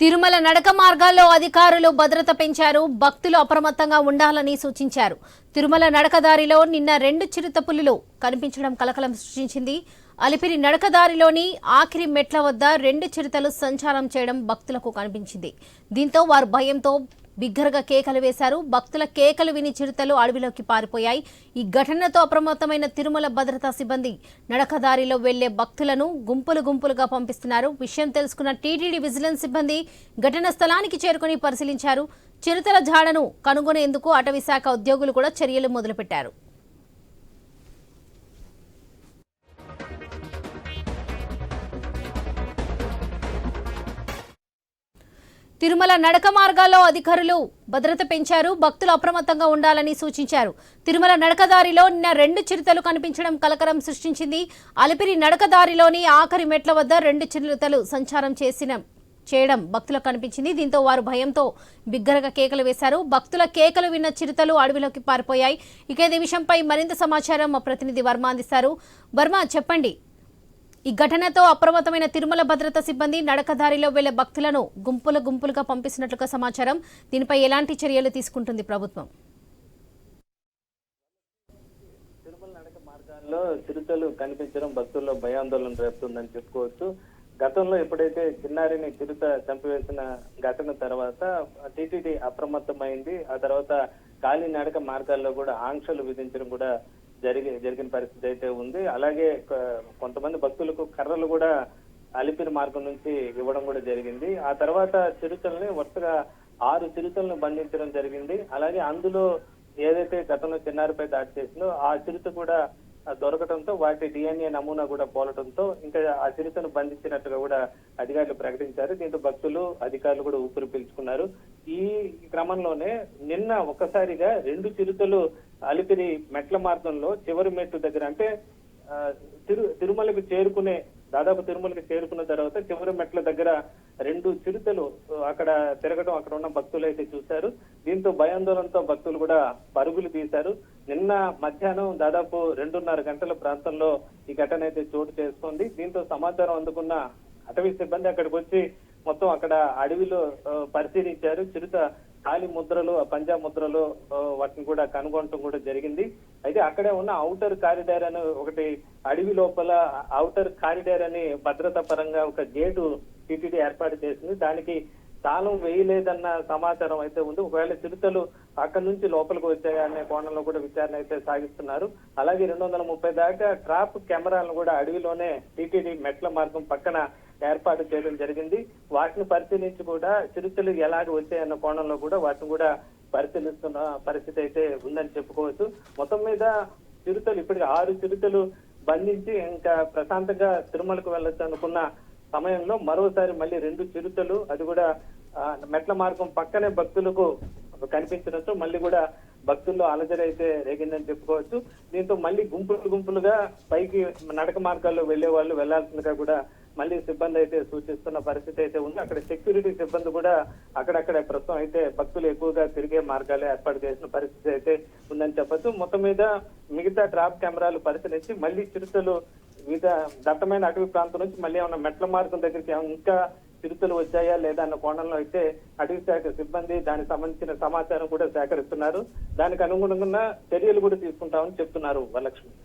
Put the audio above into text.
తిరుమల నడక మార్గాల్లో అధికారులు భద్రత పెంచారు భక్తులు అప్రమత్తంగా ఉండాలని సూచించారు. తిరుమల నడకదారిలో నిన్న రెండు చిరుతపులులు కనిపించడం కలకలం సృష్టించింది. అలిపిరి నడకదారిలోని ఆఖరి మెట్ల వద్ద రెండు చిరుతలు సంచారం చేయడం భక్తులకు కనిపించింది. దీంతో వారు భయంతో బిగ్గరగా కేకలు వేశారు. భక్తుల కేకలు విని చిరుతలు అడవిలోకి పారిపోయాయి. ఈ ఘటనతో అప్రమత్తమైన తిరుమల భద్రతా సిబ్బంది నడకదారిలో వెళ్ళే భక్తులను గుంపులు గుంపులుగా పంపిస్తున్నారు. విషయం తెలుసుకున్న టీటీడీ విజిలెన్స్ సిబ్బంది ఘటన స్థలానికి చేరుకుని పరిశీలించారు. చిరుతల జాడను కనుగొనేందుకు అటవీ శాఖ ఉద్యోగులు కూడా చర్యలు మొదలుపెట్టారు. తిరుమల నడక మార్గాల్లో అధికారులు భద్రత పెంచారు భక్తులు అప్రమత్తంగా ఉండాలని సూచించారు. తిరుమల నడకదారిలో నిన్న రెండు చిరుతలు కనిపించడం కలకరం సృష్టించింది. అలిపిరి నడకదారిలోని ఆఖరి మెట్ల వద్ద రెండు చిరుతలు సంచారం చేసిన చేయడం భక్తులకు కనిపించింది. దీంతో వారు భయంతో బిగ్గరగా కేకలు వేశారు. భక్తుల కేకలు విన్న చిరుతలు అడవిలోకి పారిపోయాయి. ఇక ఇదే విషయంపై మరింత సమాచారం మా ప్రతినిధి వర్మ అందిస్తారు. వర్మ చెప్పండి. ఈ ఘటనతో అప్రమత్తమైన తిరుమల భద్రతా సిబ్బంది నడకదారిలో వెళ్ళే భక్తులను గుంపులు గుంపులుగా పంపిస్తున్నట్లుగా సమాచారం. దీనిపై ఎలాంటి చర్యలు తీసుకుంటుంది ప్రభుత్వం? తిరుమల మార్గాల్లో చిరుతలు కనిపించడం భక్తుల్లో భయాందోళన రేపుతుందని చెప్పుకోవచ్చు. గతంలో ఎప్పుడైతే చిన్నారిని చిరుత చంపివేసిన ఘటన తర్వాత టీటీడీ అప్రమత్తమైంది. ఆ తర్వాత ఖాళీ నడక మార్గాల్లో కూడా ఆంక్షలు విధించడం కూడా జరిగి జరిగిన పరిస్థితి అయితే ఉంది. అలాగే కొంతమంది భక్తులకు కర్రలు కూడా అలిపిరి మార్గం నుంచి ఇవ్వడం కూడా జరిగింది. ఆ తర్వాత చిరుతల్ని వరుసగా ఆరు చిరుతలను బంధించడం జరిగింది. అలాగే అందులో ఏదైతే గతంలో చిన్నారిపై దాడి చేసిందో ఆ చిరుత కూడా దొరకడంతో వాటి డిఎన్ఏ నమూనా కూడా పోలడంతో ఇంకా ఆ చిరుతను బంధించినట్టుగా కూడా అధికారులు ప్రకటించారు. దీంతో భక్తులు అధికారులు కూడా ఊపిరి పీల్చుకున్నారు. ఈ క్రమంలోనే నిన్న ఒక్కసారిగా రెండు చిరుతలు అలిపిరి మెట్ల మార్గంలో చివరి మెట్టు దగ్గర అంటే ఆ, తిరు తిరుమలకు చేరుకునే దాదాపు తిరుమలకి చేరుకున్న తర్వాత చివరి మెట్ల దగ్గర రెండు చిరుతలు అక్కడ తిరగడం అక్కడ ఉన్న భక్తులు అయితే చూశారు. దీంతో భయాందోళనతో భక్తులు కూడా పరుగులు తీశారు. నిన్న మధ్యాహ్నం దాదాపు రెండున్నర గంటల ప్రాంతంలో ఈ ఘటన అయితే చోటు చేసుకుంది. దీంతో సమాచారం అందుకున్న అటవీ సిబ్బంది అక్కడికి వచ్చి మొత్తం అక్కడ అడవిలో పరిశీలించారు. చిరుత కాలి ముద్రలు పంజాబ్ పంజా ముద్రలు వాటిని కూడా కనుగొనటం కూడా జరిగింది. అయితే అక్కడే ఉన్న ఔటర్ కారిడార్ అని ఒకటి అడవి లోపల ఔటర్ కారిడార్ అని భద్రతా పరంగా ఒక గేటు టీటీడీ ఏర్పాటు చేసింది. దానికి తాళం వేయలేదన్న సమాచారం అయితే ఉంది. ఒకవేళ చిరుతలు అక్కడి నుంచి లోపలికి వచ్చాయా అనే కోణంలో కూడా విచారణ అయితే సాగిస్తున్నారు. అలాగే రెండు వందల ముప్పై దాకా ట్రాప్ కెమెరాలను కూడా అడవిలోనే టీటీడీ మెట్ల మార్గం పక్కన ఏర్పాటు చేయడం జరిగింది. వాటిని పరిశీలించి కూడా చిరుతలు ఎలాగ వచ్చాయన్న కోణంలో కూడా వాటిని కూడా పరిశీలిస్తున్న పరిస్థితి అయితే ఉందని చెప్పుకోవచ్చు. మొత్తం మీద చిరుతలు ఇప్పటికి ఆరు చిరుతలు బంధించి ఇంకా ప్రశాంతంగా తిరుమలకు వెళ్ళొచ్చు అనుకున్న సమయంలో మరోసారి మళ్ళీ రెండు చిరుతలు అది కూడా మెట్ల మార్గం పక్కనే భక్తులకు కనిపించడంతో మళ్ళీ కూడా భక్తుల్లో అలజడి అయితే రేగిందని చెప్పుకోవచ్చు. దీంతో మళ్ళీ గుంపులు గుంపులుగా పైకి నడక మార్గాల్లో వెళ్ళే వాళ్ళు వెళ్ళాల్సిందిగా కూడా మళ్ళీ సిబ్బంది అయితే సూచిస్తున్న పరిస్థితి అయితే ఉంది. అక్కడ సెక్యూరిటీ సిబ్బంది కూడా అక్కడక్కడ ప్రస్తుతం అయితే భక్తులు ఎక్కువగా తిరిగే మార్గాలు ఏర్పాటు చేసిన పరిస్థితి అయితే ఉందని చెప్పొచ్చు. మొత్తం మీద మిగతా ట్రాప్ కెమెరాలు పరిశీలించి మళ్ళీ చిరుతలు వివిధ దట్టమైన అటవీ ప్రాంతం నుంచి మళ్ళీ ఏమన్నా మెట్ల మార్గం దగ్గరికి ఇంకా చిరుతలు వచ్చాయా లేదా అన్న కోణంలో అయితే అటవీ శాఖ సిబ్బంది దానికి సంబంధించిన సమాచారం కూడా సేకరిస్తున్నారు. దానికి అనుగుణంగా చర్యలు కూడా తీసుకుంటామని చెప్తున్నారు వరలక్ష్మి.